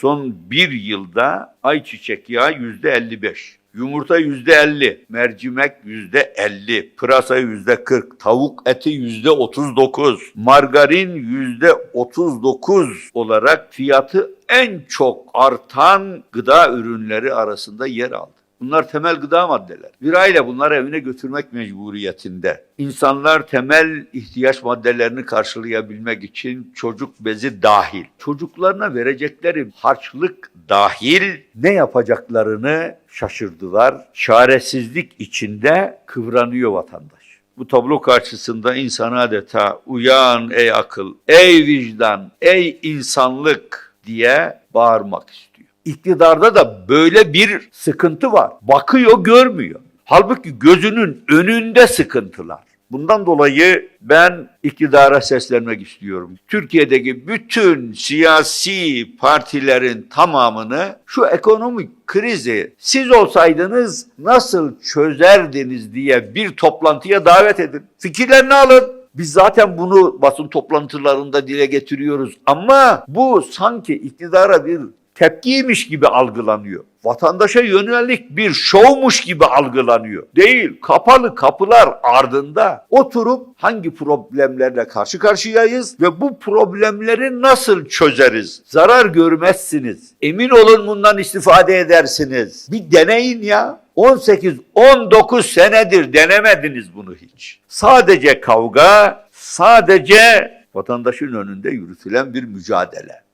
Son bir yılda ayçiçek yağı yüzde 55. Yumurta yüzde 50, mercimek yüzde 50, pırasa yüzde 40, tavuk eti yüzde 39, margarin yüzde 39 olarak fiyatı en çok artan gıda ürünleri arasında yer aldı. Bunlar temel gıda maddeler. Bir aile bunları evine götürmek mecburiyetinde. İnsanlar temel ihtiyaç maddelerini karşılayabilmek için çocuk bezi dahil, çocuklarına verecekleri harçlık dahil ne yapacaklarını şaşırdılar. Çaresizlik içinde kıvranıyor vatandaş. Bu tablo karşısında insan adeta uyan ey akıl, ey vicdan, ey insanlık diye bağırmak istiyor. İktidarda da böyle bir sıkıntı var. Bakıyor görmüyor. Halbuki gözünün önünde sıkıntılar. Bundan dolayı ben iktidara seslenmek istiyorum. Türkiye'deki bütün siyasi partilerin tamamını şu ekonomik krizi siz olsaydınız nasıl çözerdiniz diye bir toplantıya davet edin. Fikirlerini alın. Biz zaten bunu basın toplantılarında dile getiriyoruz ama bu sanki iktidara bir tepkiymiş gibi algılanıyor. Vatandaşa yönelik bir şovmuş gibi algılanıyor. Değil, kapalı kapılar ardında oturup hangi problemlerle karşı karşıyayız ve bu problemleri nasıl çözeriz? Zarar görmezsiniz. Emin olun bundan istifade edersiniz. Bir deneyin ya. 18-19 senedir denemediniz bunu hiç. Sadece kavga, sadece vatandaşın önünde yürütülen bir mücadele.